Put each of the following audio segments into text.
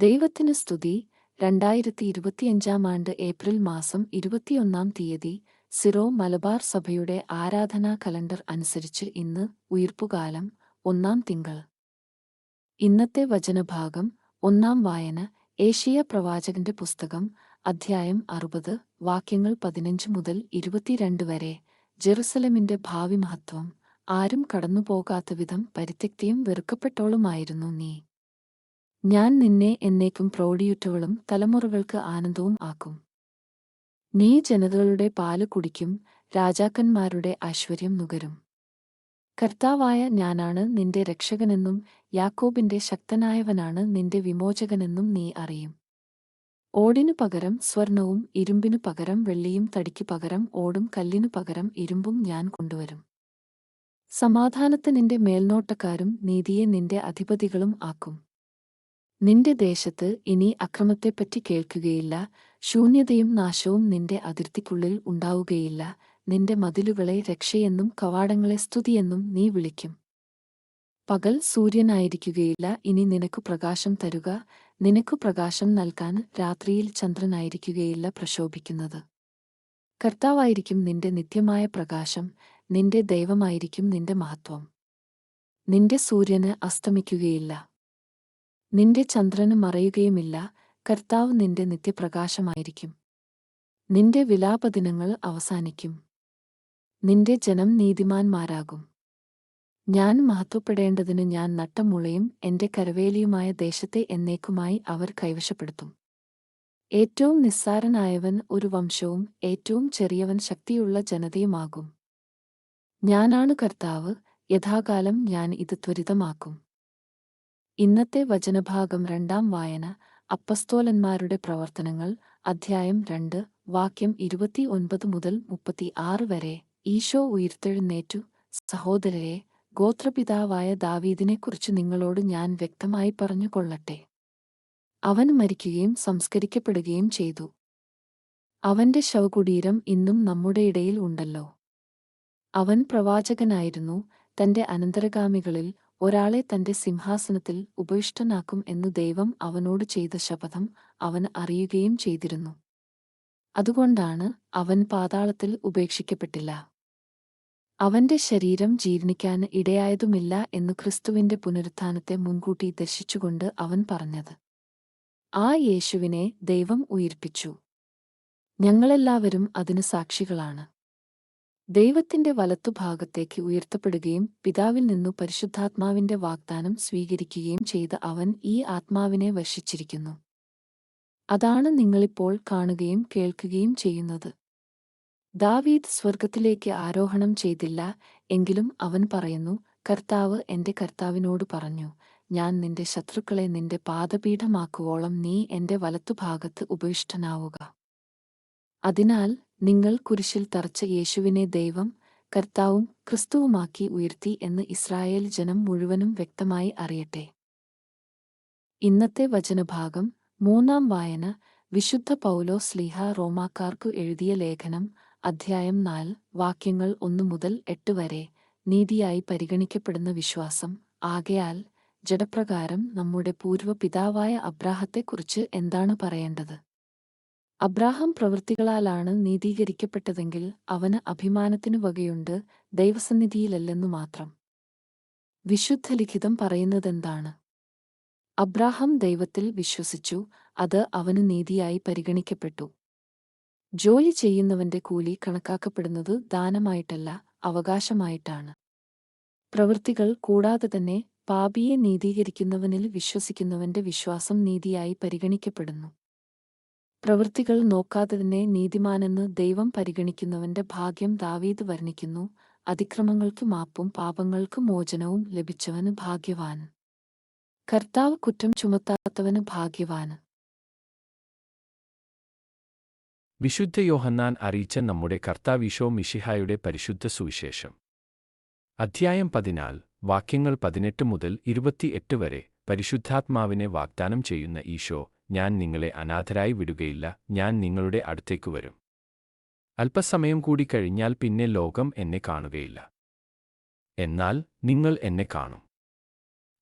ദൈവത്തിന് സ്തുതി. രണ്ടായിരത്തി ഇരുപത്തിയഞ്ചാം ആണ്ട് ഏപ്രിൽ മാസം ഇരുപത്തിയൊന്നാം തീയതി സിറോ മലബാർ സഭയുടെ ആരാധനാ കലണ്ടർ അനുസരിച്ച് ഇന്ന് ഉയർപ്പുകാലം ഒന്നാം തിങ്കൾ. ഇന്നത്തെ വചനഭാഗം ഒന്നാം വായന. ഏഷ്യ പ്രവാചകന്റെ പുസ്തകം അധ്യായം അറുപത് വാക്യങ്ങൾ പതിനഞ്ച് മുതൽ ഇരുപത്തിരണ്ട് വരെ. ജെറുസലമിന്റെ ഭാവി മഹത്വം. ആരും കടന്നുപോകാത്ത വിധം പരിത്യക്തിയും വെറുക്കപ്പെട്ടോളുമായിരുന്നു നീ. ഞാൻ നിന്നെ എന്നേക്കും പ്രൗഢിയുറ്റവളും തലമുറകൾക്ക് ആനന്ദവും ആക്കും. നീ ജനതകളുടെ പാൽ കുടിക്കും രാജാക്കന്മാരുടെ ഐശ്വര്യം നുകരും. കർത്താവായ ഞാനാണ് നിന്റെ രക്ഷകനെന്നും യാക്കോബിന്റെ ശക്തനായവനാണ് നിന്റെ വിമോചകനെന്നും നീ അറിയും. ഓടിനു പകരം സ്വർണവും ഇരുമ്പിനു പകരം വെള്ളിയും തടിക്കു പകരം ഓടും കല്ലിനു പകരം ഇരുമ്പും ഞാൻ കൊണ്ടുവരും. സമാധാനത്തിനിന്റെ മേൽനോട്ടക്കാരും നീതിയെ നിന്റെ അധിപതികളും ആക്കും. നിന്റെ ദേശത്ത് ഇനി അക്രമത്തെപ്പറ്റി കേൾക്കുകയില്ല. ശൂന്യതയും നാശവും നിന്റെ അതിർത്തിക്കുള്ളിൽ ഉണ്ടാവുകയില്ല. നിന്റെ മതിലുകളെ രക്ഷയെന്നും കവാടങ്ങളെ സ്തുതിയെന്നും നീ വിളിക്കും. പകൽ സൂര്യനായിരിക്കുകയില്ല ഇനി നിനക്കു പ്രകാശം തരുക. നിനക്കു പ്രകാശം നൽകാൻ രാത്രിയിൽ ചന്ദ്രനായിരിക്കുകയില്ല പ്രശോഭിക്കുന്നത്. കർത്താവായിരിക്കും നിന്റെ നിത്യമായ പ്രകാശം. നിന്റെ ദൈവമായിരിക്കും നിന്റെ മഹത്വം. നിന്റെ സൂര്യന് അസ്തമിക്കുകയില്ല. നിന്റെ ചന്ദ്രന് മറയുകയുമില്ല കർത്താവ് നിന്റെ നിത്യപ്രകാശമായിരിക്കും. നിന്റെ വിലാപദിനങ്ങൾ അവസാനിക്കും. നിന്റെ ജനം നീതിമാന്മാരാകും. ഞാൻ മഹത്വപ്പെടേണ്ടതിന് ഞാൻ നട്ടമുളയും എന്റെ കരവേലിയുമായ ദേശത്തെ എന്നേക്കുമായി അവർ കൈവശപ്പെടുത്തും. ഏറ്റവും നിസ്സാരനായവൻ ഒരു വംശവും ഏറ്റവും ചെറിയവൻ ശക്തിയുള്ള ജനതയുമാകും. ഞാനാണ് കർത്താവ് യഥാകാലം ഞാൻ ഇത് ത്വരിതമാക്കും. ഇന്നത്തെ വചനഭാഗം രണ്ടാം വായന അപ്പസ്തോലന്മാരുടെ പ്രവർത്തനങ്ങൾ അധ്യായം രണ്ട് വാക്യം ഇരുപത്തി ഒൻപത് മുതൽ മുപ്പത്തി ആറ് വരെ. ഈശോ ഉയർത്തെഴുന്നേറ്റു. സഹോദരരെ ഗോത്രപിതാവായ ദാവീദിനെക്കുറിച്ച് നിങ്ങളോട് ഞാൻ വ്യക്തമായി പറഞ്ഞു കൊള്ളട്ടെ അവൻ മരിക്കുകയും സംസ്കരിക്കപ്പെടുകയും ചെയ്തു. അവന്റെ ശവകുടീരം ഇന്നും നമ്മുടെ ഇടയിൽ ഉണ്ടല്ലോ. അവൻ പ്രവാചകനായിരുന്നു. തന്റെ അനന്തരഗാമികളിൽ ഒരാളെ തന്റെ സിംഹാസനത്തിൽ ഉപയിഷ്ടനാക്കും എന്ന് ദൈവം അവനോട് ചെയ്ത ശപഥം അവൻ അറിയുകയും ചെയ്തിരുന്നു. അതുകൊണ്ടാണ് അവൻ പാതാളത്തിൽ ഉപേക്ഷിക്കപ്പെട്ടില്ല. അവന്റെ ശരീരം ജീർണിക്കാൻ ഇടയായതുമില്ല എന്ന് ക്രിസ്തുവിന്റെ പുനരുത്ഥാനത്തെ മുൻകൂട്ടി ദർശിച്ചുകൊണ്ട് അവൻ പറഞ്ഞത്. ആ യേശുവിനെ ദൈവം ഉയിർപ്പിച്ചു. ഞങ്ങളെല്ലാവരും അതിന് സാക്ഷികളാണ്. ദൈവത്തിന്റെ വലത്തുഭാഗത്തേക്ക് ഉയർത്തപ്പെടുകയും പിതാവിൽ നിന്നു പരിശുദ്ധാത്മാവിന്റെ വാഗ്ദാനം സ്വീകരിക്കുകയും ചെയ്ത അവൻ ഈ ആത്മാവിനെ വശിച്ചിരിക്കുന്നു. അതാണ് നിങ്ങളിപ്പോൾ കാണുകയും കേൾക്കുകയും ചെയ്യുന്നത്. ദാവീദ് സ്വർഗത്തിലേക്ക് ആരോഹണം ചെയ്തില്ല എങ്കിലും അവൻ പറയുന്നു കർത്താവ് എന്റെ കർത്താവിനോട് പറഞ്ഞു ഞാൻ നിന്റെ ശത്രുക്കളെ നിന്റെ പാദപീഠമാക്കുവോളം നീ എന്റെ വലത്തുഭാഗത്ത് ഉപവിഷ്ടനാവുക അതിനാൽ നിങ്ങൾ കുരിശിൽ തറച്ച യേശുവിനെ ദൈവം കർത്താവും ക്രിസ്തുവുമാക്കി ഉയർത്തി എന്ന് ഇസ്രായേൽ ജനം മുഴുവനും വ്യക്തമായി അറിയട്ടെ. ഇന്നത്തെ വചനഭാഗം മൂന്നാം വായന വിശുദ്ധ പൗലോ സ്ലീഹ റോമാക്കാർക്കു എഴുതിയ ലേഖനം അധ്യായം നാല് വാക്യങ്ങൾ ഒന്നു മുതൽ എട്ട് വരെ നീതിയായി പരിഗണിക്കപ്പെടുന്ന വിശ്വാസം. ആകയാൽ ജഡപ്രകാരം നമ്മുടെ പൂർവപിതാവായ അബ്രാഹത്തെക്കുറിച്ച് എന്താണ് പറയേണ്ടത്? അബ്രാഹാം പ്രവൃത്തികളാലാണ് നീതീകരിക്കപ്പെട്ടതെങ്കിൽ അവന് അഭിമാനത്തിനു വകയുണ്ട് ദൈവസന്നിധിയിലല്ലെന്നു മാത്രം. വിശുദ്ധലിഖിതം പറയുന്നതെന്താണ്? അബ്രാഹാം ദൈവത്തിൽ വിശ്വസിച്ചു അത് അവന് നീതിയായി പരിഗണിക്കപ്പെട്ടു. ജോലി ചെയ്യുന്നവന്റെ കൂലി കണക്കാക്കപ്പെടുന്നത് ദാനമായിട്ടല്ല അവകാശമായിട്ടാണ്. പ്രവൃത്തികൾ കൂടാതെ തന്നെ പാപിയെ നീതീകരിക്കുന്നവനിൽ വിശ്വസിക്കുന്നവന്റെ വിശ്വാസം നീതിയായി പരിഗണിക്കപ്പെടുന്നു. പ്രവൃത്തികൾ നോക്കാതെ തന്നെ നീതിമാനെന്ന് ദൈവം പരിഗണിക്കുന്നവന്റെ ഭാഗ്യം ദാവീദ് വർണിക്കുന്നു. അതിക്രമങ്ങൾക്ക് മാപ്പും പാപങ്ങൾക്ക് മോചനവും ലഭിച്ചവന് ഭാഗ്യവാൻ. കർത്താവ് കുറ്റം ചുമത്താത്തവന് ഭാഗ്യവാൻ. വിശുദ്ധ യോഹന്നാൻ അറിയിച്ച നമ്മുടെ കർത്താവിശോ മിഷിഹായുടെ പരിശുദ്ധ സുവിശേഷം. അധ്യായം പതിനാല് വാക്യങ്ങൾ പതിനെട്ട് മുതൽ ഇരുപത്തിയെട്ട് വരെ പരിശുദ്ധാത്മാവിനെ വാഗ്ദാനം ചെയ്യുന്ന ഈശോ ഞാൻ നിങ്ങളെ അനാഥരായി വിടുകയില്ല ഞാൻ നിങ്ങളുടെ അടുത്തേക്ക് വരും. അല്പസമയം കൂടി കഴിഞ്ഞാൽ പിന്നെ ലോകം എന്നെ കാണുകയില്ല. എന്നാൽ നിങ്ങൾ എന്നെ കാണും.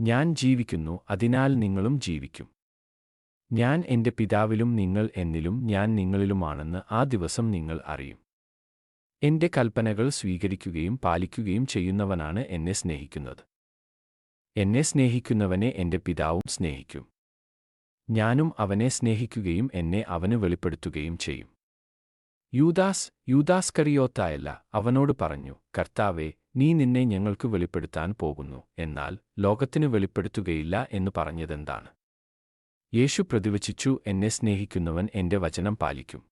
ഞാൻ ജീവിക്കുന്നു അതിനാൽ നിങ്ങളും ജീവിക്കും. ഞാൻ എന്റെ പിതാവിലും നിങ്ങൾ എന്നിലും ഞാൻ നിങ്ങളിലുമാണെന്ന് ആ ദിവസം നിങ്ങൾ അറിയും. എന്റെ കൽപ്പനകൾ സ്വീകരിക്കുകയും പാലിക്കുകയും ചെയ്യുന്നവനാണ് എന്നെ സ്നേഹിക്കുന്നത്. എന്നെ സ്നേഹിക്കുന്നവനെ എന്റെ പിതാവും സ്നേഹിക്കും. ഞാനും അവനെ സ്നേഹിക്കുകയും എന്നെ അവന് വെളിപ്പെടുത്തുകയും ചെയ്യും. യൂദാസ് യൂദാസ് കറിയോത്തായല്ല അവനോട് പറഞ്ഞു കർത്താവെ നീ നിന്നെ ഞങ്ങൾക്ക് വെളിപ്പെടുത്താൻ പോകുന്നു എന്നാൽ ലോകത്തിന് വെളിപ്പെടുത്തുകയില്ല എന്ന് പറഞ്ഞതെന്താണ്? യേശു പ്രതിവചിച്ചു എന്നെ സ്നേഹിക്കുന്നവൻ എന്റെ വചനം പാലിക്കും.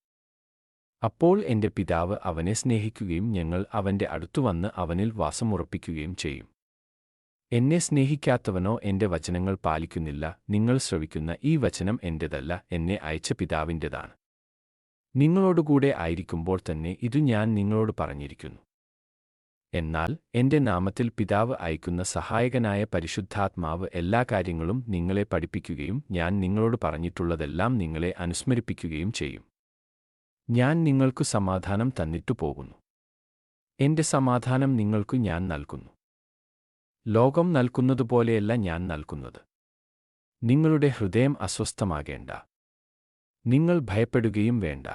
അപ്പോൾ എന്റെ പിതാവ് അവനെ സ്നേഹിക്കുകയും ഞങ്ങൾ അവന്റെ അടുത്തുവന്ന് അവനിൽ വാസമുറപ്പിക്കുകയും ചെയ്യും. എന്നെ സ്നേഹിക്കാത്തവനോ എന്റെ വചനങ്ങൾ പാലിക്കുന്നില്ല. നിങ്ങൾ ശ്രവിക്കുന്ന ഈ വചനം എന്റേതല്ല എന്നെ അയച്ച പിതാവിന്റെതാണ് നിങ്ങളോടുകൂടെ ആയിരിക്കുമ്പോൾ തന്നെ ഇതു ഞാൻ നിങ്ങളോട് പറഞ്ഞിരിക്കുന്നു. എന്നാൽ എന്റെ നാമത്തിൽ പിതാവ് അയക്കുന്ന സഹായകനായ പരിശുദ്ധാത്മാവ് എല്ലാ കാര്യങ്ങളും നിങ്ങളെ പഠിപ്പിക്കുകയും ഞാൻ നിങ്ങളോട് പറഞ്ഞിട്ടുള്ളതെല്ലാം നിങ്ങളെ അനുസ്മരിപ്പിക്കുകയും ചെയ്യും. ഞാൻ നിങ്ങൾക്കു സമാധാനം തന്നിട്ടു പോകുന്നു. എന്റെ സമാധാനം നിങ്ങൾക്കു ഞാൻ നൽകുന്നു. ലോകം നൽകുന്നതുപോലെയല്ല ഞാൻ നൽകുന്നത്. നിങ്ങളുടെ ഹൃദയം അസ്വസ്ഥമാകേണ്ട. നിങ്ങൾ ഭയപ്പെടുകയും വേണ്ട.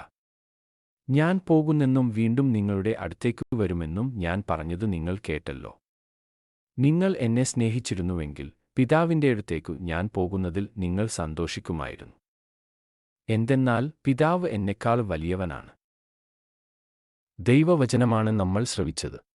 ഞാൻ പോകുന്നെന്നും വീണ്ടും നിങ്ങളുടെ അടുത്തേക്ക് വരുമെന്നും ഞാൻ പറഞ്ഞത് നിങ്ങൾ കേട്ടല്ലോ. നിങ്ങൾ എന്നെ സ്നേഹിച്ചിരുന്നുവെങ്കിൽ പിതാവിന്റെ അടുത്തേക്കു ഞാൻ പോകുന്നതിൽ നിങ്ങൾ സന്തോഷിക്കുമായിരുന്നു. എന്തെന്നാൽ പിതാവ് എന്നെക്കാൾ വലിയവനാണ്. ദൈവവചനമാണ് നമ്മൾ ശ്രവിച്ചത്.